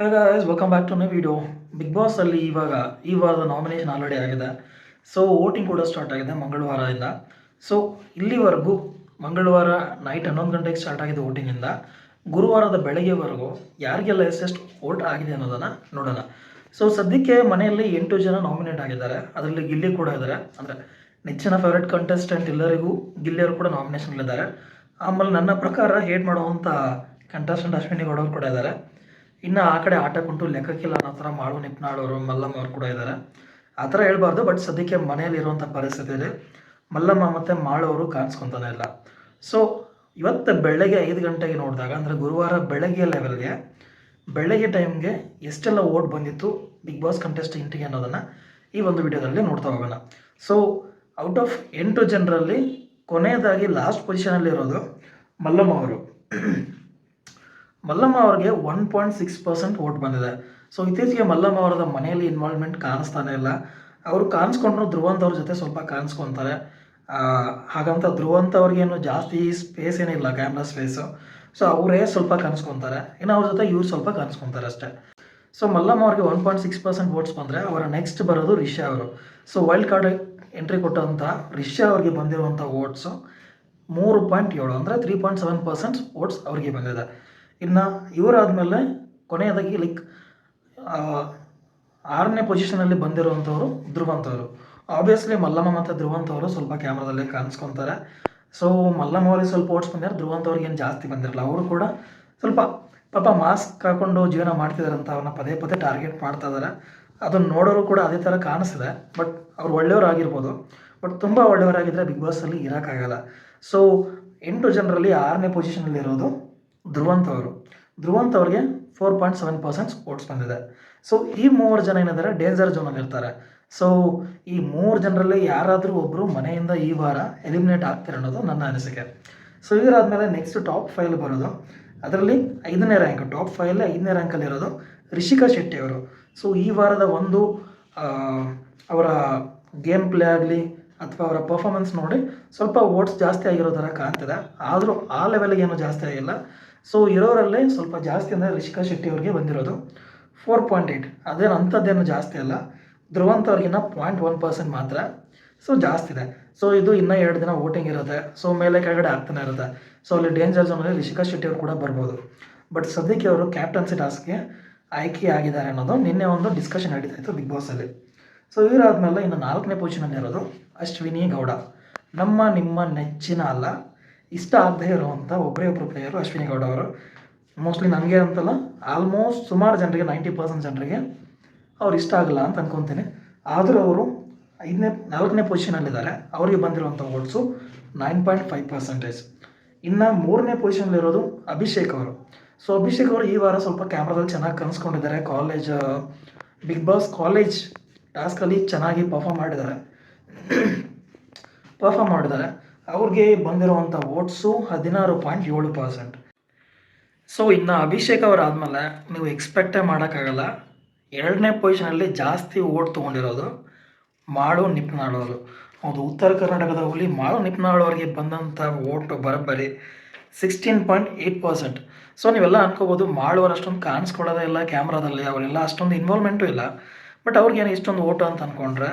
ಹಾಗಾದ್ರೆ welcome back to ನ video Bigg Boss ಅಲ್ಲಿ ಇವಾಗ, ಈ ವಾರದ ನಾಮಿನೇಷನ್ ಆಲ್ರೆಡಿ ಆಗಿದೆ. ಸೊ ವೋಟಿಂಗ್ ಕೂಡ ಸ್ಟಾರ್ಟ್ ಆಗಿದೆ ಮಂಗಳವಾರದಿಂದ. ಸೊ ಇಲ್ಲಿವರೆಗೂ ಮಂಗಳವಾರ ನೈಟ್ ಹನ್ನೊಂದು ಗಂಟೆಗೆ ಸ್ಟಾರ್ಟ್ ಆಗಿದೆ ವೋಟಿಂಗಿಂದ ಗುರುವಾರದ ಬೆಳಗ್ಗೆವರೆಗೂ ಯಾರಿಗೆಲ್ಲ ಎಷ್ಟೆಷ್ಟು ವೋಟ್ ಆಗಿದೆ ಅನ್ನೋದನ್ನು ನೋಡೋಣ. ಸೊ ಸದ್ಯಕ್ಕೆ ಮನೆಯಲ್ಲಿ ಎಂಟು ಜನ ನಾಮಿನೇಟ್ ಆಗಿದ್ದಾರೆ. ಅದರಲ್ಲಿ ಗಿಲ್ಲಿ ಕೂಡ ಇದ್ದಾರೆ. ಅಂದರೆ ನೆಚ್ಚಿನ ಫೇವ್ರೆಟ್ ಕಂಟೆಸ್ಟೆಂಟ್ ಎಲ್ಲರಿಗೂ ಗಿಲ್ಲಿಯವರು ಕೂಡ ನಾಮಿನೇಷನ್ಗಳಿದ್ದಾರೆ ಆಮೇಲೆ ನನ್ನ ಪ್ರಕಾರ ಹೇಟ್ ಮಾಡುವಂಥ ಕಂಟೆಸ್ಟೆಂಟ್ ಅಶ್ವಿನಿ ಗೌಡ ಅವ್ರು ಕೂಡ ಇದ್ದಾರೆ. ಇನ್ನು ಆ ಕಡೆ ಆಟ ಕುಂಟು ಲೆಕ್ಕಕ್ಕಿಲ್ಲ ಅನ್ನೋ ಥರ ಮಾಳು ನಿಪ್ನಾಳವರು ಮಲ್ಲಮ್ಮ ಅವ್ರು ಕೂಡ ಇದ್ದಾರೆ ಆ ಥರ ಹೇಳ್ಬಾರ್ದು, ಬಟ್ ಸದ್ಯಕ್ಕೆ ಮನೆಯಲ್ಲಿರುವಂಥ ಪರಿಸ್ಥಿತಿಯಲ್ಲಿ ಮಲ್ಲಮ್ಮ ಮತ್ತು ಮಾಳವರು ಕಾಣಿಸ್ಕೊತಾನೆ ಇಲ್ಲ. ಸೊ ಇವತ್ತು ಬೆಳಗ್ಗೆ ಐದು ಗಂಟೆಗೆ ನೋಡಿದಾಗ, ಅಂದರೆ ಗುರುವಾರ ಬೆಳಗ್ಗೆ ಲೆವೆಲ್ಗೆ ಬೆಳಗ್ಗೆ ಟೈಮ್ಗೆ ಎಷ್ಟೆಲ್ಲ ಓಟ್ ಬಂದಿತ್ತು ಬಿಗ್ ಬಾಸ್ ಕಂಟೆಸ್ಟೆಂಟಿಗೆ ಅನ್ನೋದನ್ನು ಈ ಒಂದು ವಿಡಿಯೋದಲ್ಲಿ ನೋಡ್ತಾ ಹೋಗೋಣ. ಸೊ ಔಟ್ ಆಫ್ ಎಂಟು ಜನರಲ್ಲಿ ಕೊನೆಯದಾಗಿ ಲಾಸ್ಟ್ ಪೊಸಿಷನಲ್ಲಿರೋದು ಮಲ್ಲಮ್ಮ ಅವರು. ಮಲ್ಲಮ್ಮ ಅವ್ರಿಗೆ one point six percent vote ಬಂದಿದೆ. ಸೊ ಇತ್ತೀಚೆಗೆ ಮಲ್ಲಮ್ಮ ಅವರದ ಮನೆಯಲ್ಲಿ ಇನ್ವಾಲ್ವ್ಮೆಂಟ್ ಕಾಣಿಸ್ತಾನೆ ಇಲ್ಲ. ಅವರು ಕಾಣಿಸ್ಕೊಂಡ್ರು, ಧ್ರುವಂತ ಅವ್ರ ಜೊತೆ ಸ್ವಲ್ಪ ಕಾಣಿಸ್ಕೊತಾರೆ. ಹಾಗಂತ ಧ್ರುವಂತ್ ಅವ್ರಿಗೇನು ಜಾಸ್ತಿ ಸ್ಪೇಸ್ ಏನಿಲ್ಲ ಕ್ಯಾಮ್ರಾ ಸ್ಪೇಸು ಸೊ ಅವರೇ ಸ್ವಲ್ಪ ಕಾಣಿಸ್ಕೊತಾರೆ. ಇನ್ನು ಅವ್ರ ಜೊತೆ ಇವ್ರು ಸ್ವಲ್ಪ ಕಾಣಿಸ್ಕೊತಾರೆ ಅಷ್ಟೇ. ಸೊ ಮಲ್ಲಮ್ಮ ಅವ್ರಿಗೆ one point six percent votes ಬಂದರೆ ಅವರ ನೆಕ್ಸ್ಟ್ ಬರೋದು ರಿಷಾ ಅವರು. ಸೊ ವೈಲ್ಡ್ ಕಾರ್ಡ್ ಎಂಟ್ರಿ ಕೊಟ್ಟಂಥ ರಿಷಾ ಅವ್ರಿಗೆ ಬಂದಿರುವಂಥ ವೋಟ್ಸು ಮೂರು ಪಾಯಿಂಟ್ ಏಳು ಅಂದರೆ three point seven percent votes ಅವ್ರಿಗೆ ಬಂದಿದೆ. ಇನ್ನು ಇವರಾದಮೇಲೆ ಕೊನೆಯದಾಗಿ ಲೈಕ್ ಆರನೇ ಪೊಸಿಷನಲ್ಲಿ ಬಂದಿರುವಂಥವ್ರು ಧ್ರುವಂತವರು. ಆಬ್ವಿಯಸ್ಲಿ ಮಲ್ಲಮ್ಮ ಮತ್ತು ಧ್ರುವಂತ್ ಅವರು ಸ್ವಲ್ಪ ಕ್ಯಾಮ್ರಾದಲ್ಲಿ ಕಾಣಿಸ್ಕೊತಾರೆ. ಸೊ ಮಲ್ಲಮ್ಮ ಅವ್ರಿಗೆ ಸ್ವಲ್ಪ ಓಟ್ಸ್ ಬಂದಿದ್ದಾರೆ ಧ್ರುವಂತ್ ಅವ್ರಿಗೆ ಏನು ಜಾಸ್ತಿ ಬಂದಿರಲ್ಲ. ಅವರು ಕೂಡ ಸ್ವಲ್ಪ ಪಾಪ ಮಾಸ್ಕ್ ಹಾಕೊಂಡು ಜೀವನ ಮಾಡ್ತಿದ್ದಾರೆ ಅಂತ ಅವ್ರನ್ನ ಪದೇ ಪದೇ ಟಾರ್ಗೆಟ್ ಮಾಡ್ತಾ ಇದ್ದಾರೆ ಅದನ್ನು ನೋಡೋರು ಕೂಡ ಅದೇ ಥರ ಕಾಣಿಸಿದೆ ಬಟ್ ಅವ್ರು ಒಳ್ಳೆಯವರಾಗಿರ್ಬೋದು. ಬಟ್ ತುಂಬ ಒಳ್ಳೆಯವರಾಗಿದ್ದರೆ ಬಿಗ್ ಬಾಸಲ್ಲಿ ಇರೋಕ್ಕಾಗಲ್ಲ. ಸೊ ಎಂಟು ಜನರಲ್ಲಿ ಆರನೇ ಪೊಸಿಷನಲ್ಲಿ ಇರೋದು ಧ್ರುವಂತ್ ಅವರು ಧ್ರುವಂತ್ ಅವ್ರಿಗೆ four point seven percent votes ಬಂದಿದೆ. ಸೊ ಈ ಮೂವರು ಜನ ಏನಿದ್ದಾರೆ ಡೇಂಜರ್ ಝೋನಲ್ಲಿ ಇರ್ತಾರೆ. ಸೊ ಈ ಮೂರು ಜನರಲ್ಲಿ ಯಾರಾದರೂ ಒಬ್ಬರು ಮನೆಯಿಂದ ಈ ವಾರ ಎಲಿಮಿನೇಟ್ ಆಗ್ತಾರೆ ಅನ್ನೋದು ನನ್ನ ಅನಿಸಿಕೆ. ಸೊ ಇದರಾದಮೇಲೆ ನೆಕ್ಸ್ಟ್ ಟಾಪ್ ಫೈಲ್ ಬರೋದು. ಅದರಲ್ಲಿ ಐದನೇ ರ್ಯಾಂಕ್ ಟಾಪ್ ಫೈಲ್ ಐದನೇ ರ್ಯಾಂಕಲ್ಲಿ ಇರೋದು ರಿಷಿಕಾ ಶೆಟ್ಟಿ ಅವರು. ಸೊ ಈ ವಾರದ ಒಂದು ಅವರ ಗೇಮ್ ಪ್ಲೇ ಆಗಲಿ ಅಥವಾ ಅವರ ಪರ್ಫಾರ್ಮೆನ್ಸ್ ನೋಡಿ ಸ್ವಲ್ಪ ವೋಟ್ಸ್ ಜಾಸ್ತಿ ಆಗಿರೋ ಥರ ಕಾಣ್ತಿದೆ. ಆದರೂ ಆ ಲೆವೆಲ್ಗೆ ಏನು ಜಾಸ್ತಿ ಆಗಿಲ್ಲ. ಸೊ ಇರೋರಲ್ಲೇ ಸ್ವಲ್ಪ ಜಾಸ್ತಿ ಅಂದರೆ ರಿಷಿಕಾ ಶೆಟ್ಟಿ ಅವ್ರಿಗೆ ಬಂದಿರೋದು. ಫೋರ್ ಪಾಯಿಂಟ್ ಏಯ್ಟ್ ಅದೇನು ಅಂಥದ್ದೇನು ಜಾಸ್ತಿ ಅಲ್ಲ. ಧ್ರುವಂತ ಅವ್ರಿಗಿನ್ನ ಪಾಯಿಂಟ್ ಒನ್ ಪರ್ಸೆಂಟ್ ಮಾತ್ರ. ಸೊ ಜಾಸ್ತಿ ಇದೆ. ಸೊ ಇದು ಇನ್ನೂ ಎರಡು ದಿನ ವೋಟಿಂಗ್ ಇರುತ್ತೆ. ಸೊ ಮೇಲೆ ಕೆಳಗಡೆ ಆಗ್ತಾನೆ ಇರುತ್ತೆ. ಸೊ ಅಲ್ಲಿ ಡೇಂಜರ್ ಝೋನಲ್ಲಿ ರಿಷಿಕಾ ಶೆಟ್ಟಿ ಅವರು ಕೂಡ ಬರ್ಬೋದು. ಬಟ್ ಸದ್ಯಕ್ಕೆ ಅವರು ಕ್ಯಾಪ್ಟನ್ಸಿ ಟಾಸ್ಕ್ಗೆ ಆಯ್ಕೆ ಆಗಿದ್ದಾರೆ ಅನ್ನೋದು ನಿನ್ನೆ ಒಂದು ಡಿಸ್ಕಷನ್ ನಡೀತಾ ಇತ್ತು ಬಿಗ್ ಬಾಸಲ್ಲಿ ಸೊ ಇವರಾದ್ಮೇಲೆ ಇನ್ನು ನಾಲ್ಕನೇ ಪೊಸಿಷನಲ್ಲಿ ಇರೋದು ಅಶ್ವಿನಿ ಗೌಡ. ನಮ್ಮ ನಿಮ್ಮ ನೆಚ್ಚಿನ ಅಲ್ಲ. ಇಷ್ಟ ಆಗದೆ ಇರುವಂಥ ಒಬ್ಬರೇ ಒಬ್ಬರು ಪ್ಲೇಯರು ಅಶ್ವಿನಿ ಗೌಡ ಅವರು. ಮೋಸ್ಟ್ಲಿ ನನಗೆ ಅಂತಲ್ಲ ಆಲ್ಮೋಸ್ಟ್ ಸುಮಾರು ಜನರಿಗೆ ನೈಂಟಿ ಪರ್ಸೆಂಟ್ ಜನರಿಗೆ ಅವ್ರು ಇಷ್ಟ ಆಗಲ್ಲ ಅಂತ ಅನ್ಕೊತೀನಿ. ಆದರೂ ಅವರು ಐದನೇ, ನಾಲ್ಕನೇ ಪೊಸಿಷನಲ್ಲಿದ್ದಾರೆ ಅವರಿಗೆ ಬಂದಿರುವಂಥ votes nine point five percentage ಇನ್ನು ಮೂರನೇ ಪೊಸಿಷನಲ್ಲಿರೋದು ಅಭಿಷೇಕ್ ಅವರು. ಸೊ ಅಭಿಷೇಕ್ ಅವರು ಈ ವಾರ ಸ್ವಲ್ಪ ಕ್ಯಾಮ್ರಾದಲ್ಲಿ ಚೆನ್ನಾಗಿ ಕನ್ಸ್ಕೊಂಡಿದ್ದಾರೆ ಕಾಲೇಜ್ ಬಿಗ್ ಬಾಸ್ ಕಾಲೇಜ್ ಟಾಸ್ಕಲ್ಲಿ ಚೆನ್ನಾಗಿ ಪರ್ಫಾಮ್ ಮಾಡಿದ್ದಾರೆ. ಪರ್ಫಾಮ್ ಮಾಡಿದ್ದಾರೆ. ಅವ್ರಿಗೆ ಬಂದಿರುವಂಥ ವೋಟ್ಸು ಹದಿನಾರು ಪಾಯಿಂಟ್ ಏಳು ಪರ್ಸೆಂಟ್. ಸೊ ಇನ್ನು ಅಭಿಷೇಕ್ ಅವರಾದಮೇಲೆ ನೀವು ಎಕ್ಸ್ಪೆಕ್ಟೇ ಮಾಡೋಕ್ಕಾಗಲ್ಲ. ಎರಡನೇ ಪೊಸಿಷನಲ್ಲಿ ಜಾಸ್ತಿ ಓಟ್ ತೊಗೊಂಡಿರೋದು ಮಾಡು ನಿಪ್ನಾಳು ಅವರು. ಹೌದು, ಉತ್ತರ ಕರ್ನಾಟಕದ ಹುಲಿ ಮಾಡು ನಿಪ್ನಾಳ್ ಅವರಿಗೆ ಬಂದಂಥ ಓಟು ಬರೋಬ್ಬರಿ sixteen point eight percent. So ನೀವೆಲ್ಲ ಅನ್ಕೋಬೋದು ಮಾಡುವರು ಅಷ್ಟೊಂದು ಕಾಣಿಸ್ಕೊಳ್ಳೋದೇ ಇಲ್ಲ ಕ್ಯಾಮ್ರಾದಲ್ಲಿ, ಅವರೆಲ್ಲ ಅಷ್ಟೊಂದು ಇನ್ವಾಲ್ವ್ಮೆಂಟು ಇಲ್ಲ. ಬಟ್ ಅವ್ರಿಗೇನು ಇಷ್ಟೊಂದು ಓಟು ಅಂತ ಅಂದ್ಕೊಂಡ್ರೆ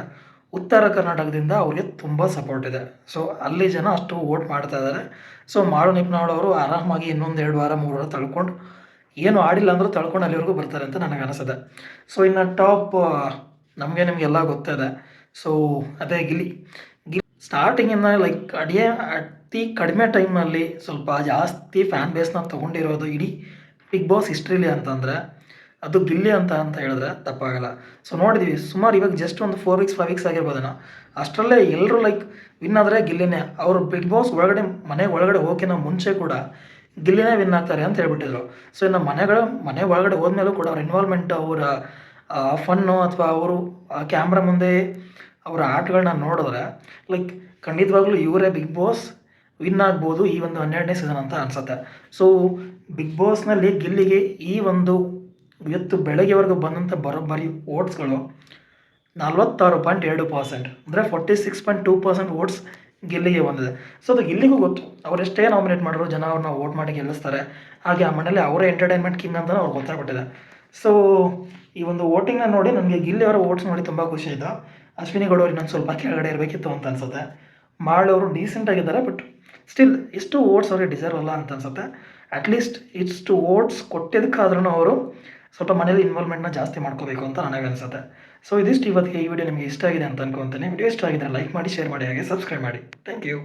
ಉತ್ತರ ಕರ್ನಾಟಕದಿಂದ ಅವ್ರಿಗೆ ತುಂಬ ಸಪೋರ್ಟ್ ಇದೆ. ಸೊ ಅಲ್ಲಿ ಜನ ಅಷ್ಟು ವೋಟ್ ಮಾಡ್ತಾ ಇದ್ದಾರೆ ಸೊ ಮಾಡು ನಿಪ್ನಾಳವರು ಆರಾಮಾಗಿ ಇನ್ನೊಂದು ಎರಡು ವಾರ, ಮೂರು ವಾರ ತಳ್ಕೊಂಡು ಏನು ಆಡಿಲ್ಲ ಅಂದರೂ ತಳ್ಕೊಂಡು ಅಲ್ಲಿವರೆಗೂ ಬರ್ತಾರೆ ಅಂತ ನನಗೆ ಅನಿಸಿದೆ ಸೊ ಇನ್ನು ಟಾಪ್ ನಮಗೆ ನಿಮಗೆಲ್ಲ ಗೊತ್ತಿದೆ ಸೊ ಅದೇ ಗಿಲಿ ಗಿಲಿ ಸ್ಟಾರ್ಟಿಂಗಿಂದ ಲೈಕ್ ಅಡಿಯ, ಅತಿ ಕಡಿಮೆ ಟೈಮಲ್ಲಿ ಸ್ವಲ್ಪ ಜಾಸ್ತಿ ಫ್ಯಾನ್ ಬೇಸ್ನ ತೊಗೊಂಡಿರೋದು ಇಡೀ ಬಿಗ್ ಬಾಸ್ ಹಿಸ್ಟ್ರಿಲಿ ಅಂತಂದರೆ ಅದು ಗಿಲ್ಲಿ ಅಂತ ಅಂತ ಹೇಳಿದ್ರೆ ತಪ್ಪಾಗಲ್ಲ. ಸೊ ನೋಡಿದ್ವಿ, ಸುಮಾರು ಇವಾಗ ಜಸ್ಟ್ ಒಂದು ಫೋರ್ ವೀಕ್ಸ್ ಫೈವ್ ವೀಕ್ಸ್ ಆಗಿರ್ಬೋದೇನೋ ಅಷ್ಟರಲ್ಲೇ ಎಲ್ಲರೂ ಲೈಕ್ ವಿನ್ ಆದರೆ ಗಿಲ್ಲಿನೇ. ಅವರು ಬಿಗ್ ಬಾಸ್ ಒಳಗಡೆ, ಮನೆ ಒಳಗಡೆ ಹೋಗಿನ ಮುಂಚೆ ಕೂಡ ಗಿಲ್ಲಿನೇ ವಿನ್ ಆಗ್ತಾರೆ ಅಂತ ಹೇಳ್ಬಿಟ್ಟಿದ್ರು. ಸೊ ಇನ್ನು ಮನೆಗಳ, ಮನೆ ಒಳಗಡೆ ಹೋದ್ಮೇಲೂ ಕೂಡ ಅವ್ರ ಇನ್ವಾಲ್ವ್ಮೆಂಟ್ ಅವರ ಫನ್ನು ಅಥವಾ ಅವರು ಕ್ಯಾಮ್ರಾ ಮುಂದೆ ಅವರ ಆಟಗಳನ್ನ ನೋಡಿದ್ರೆ ಲೈಕ್ ಖಂಡಿತವಾಗ್ಲೂ ಇವರೇ ಬಿಗ್ ಬಾಸ್ ವಿನ್ ಆಗ್ಬೋದು ಈ ಒಂದು ಹನ್ನೆರಡನೇ ಸೀಸನ್ ಅಂತ ಅನ್ಸುತ್ತೆ. ಸೊ ಬಿಗ್ ಬಾಸ್ನಲ್ಲಿ ಗಿಲ್ಲಿಗೆ ಈ ಒಂದು ಇವತ್ತು ಬೆಳಗ್ಗೆವರೆಗೂ ಬಂದಂಥ ಬರೋಬ್ಬರಿ ಓಟ್ಸ್ಗಳು ನಲ್ವತ್ತಾರು ಪಾಯಿಂಟ್ ಎರಡು ಪರ್ಸೆಂಟ್. ಅಂದರೆ forty six point two percent votes ಗೆಲ್ಲಿಗೆ ಬಂದಿದೆ. ಸೊ ಅದು ಇಲ್ಲಿಗೂ ಗೊತ್ತು. ಅವರೆಷ್ಟೇ ನಾಮಿನೇಟ್ ಮಾಡಿದ್ರು ಜನ ಅವ್ರನ್ನ ವೋಟ್ ಮಾಡಿ ಗೆಲ್ಲಿಸ್ತಾರೆ. ಹಾಗೆ ಆ ಮನೇಲಿ ಅವರೇ ಎಂಟರ್ಟೈನ್ಮೆಂಟ್ ಕಿಂಗ್ ಅಂತಲೇ ಅವ್ರಿಗೆ ಗೊತ್ತಾಗ್ಬಿಟ್ಟಿದೆ ಸೊ ಈ ಒಂದು ವೋಟಿಂಗ್ನ ನೋಡಿ ನನಗೆ ಗಿಲ್ಲಿಯವರ ಅವರ ವೋಟ್ಸ್ ನೋಡಿ ತುಂಬ ಖುಷಿ ಆಯಿತು. ಅಶ್ವಿನಿ ಗೌಡ ಅವ್ರಿಗೆ ನಾನು ಸ್ವಲ್ಪ ಕೆಳಗಡೆ ಇರಬೇಕಿತ್ತು ಅಂತ ಅನ್ಸುತ್ತೆ. ಮಾಡೋರು ಅವರು ಡೀಸೆಂಟ್ ಆಗಿದ್ದಾರೆ ಬಟ್ ಸ್ಟಿಲ್ ಇಷ್ಟು ಓಟ್ಸ್ ಅವ್ರಿಗೆ ಡಿಸರ್ವ್ ಅಲ್ಲ ಅಂತ ಅನ್ಸುತ್ತೆ. ಅಟ್ಲೀಸ್ಟ್ ಇಷ್ಟು ಓಟ್ಸ್ ಕೊಟ್ಟಿದ್ದಕ್ಕಾದ್ರೂ ಅವರು ಸ್ವಲ್ಪ ಮನೇಲಿ ಇನ್ವಾಲ್ವ್ಮೆಂಟ್ನ ಜಾಸ್ತಿ ಮಾಡ್ಕೋಬೇಕು ಅಂತ ನನಗೆ ಅನಿಸುತ್ತೆ ಸೊ ಇದಿಷ್ಟು ಇವತ್ತಿಗೆ ಈ ವಿಡಿಯೋ ನಿಮಗೆ ಇಷ್ಟ ಆಗಿದೆ ಅಂತ ಅನ್ಕೊತೀನಿ ವಿಡಿಯೋ ಇಷ್ಟ ಆಗಿದ್ರೆ ಲೈಕ್ ಮಾಡಿ ಶೇರ್ ಮಾಡಿ, ಹಾಗೆ ಸಬ್ಸ್ಕ್ರೈಬ್ ಮಾಡಿ. Thank you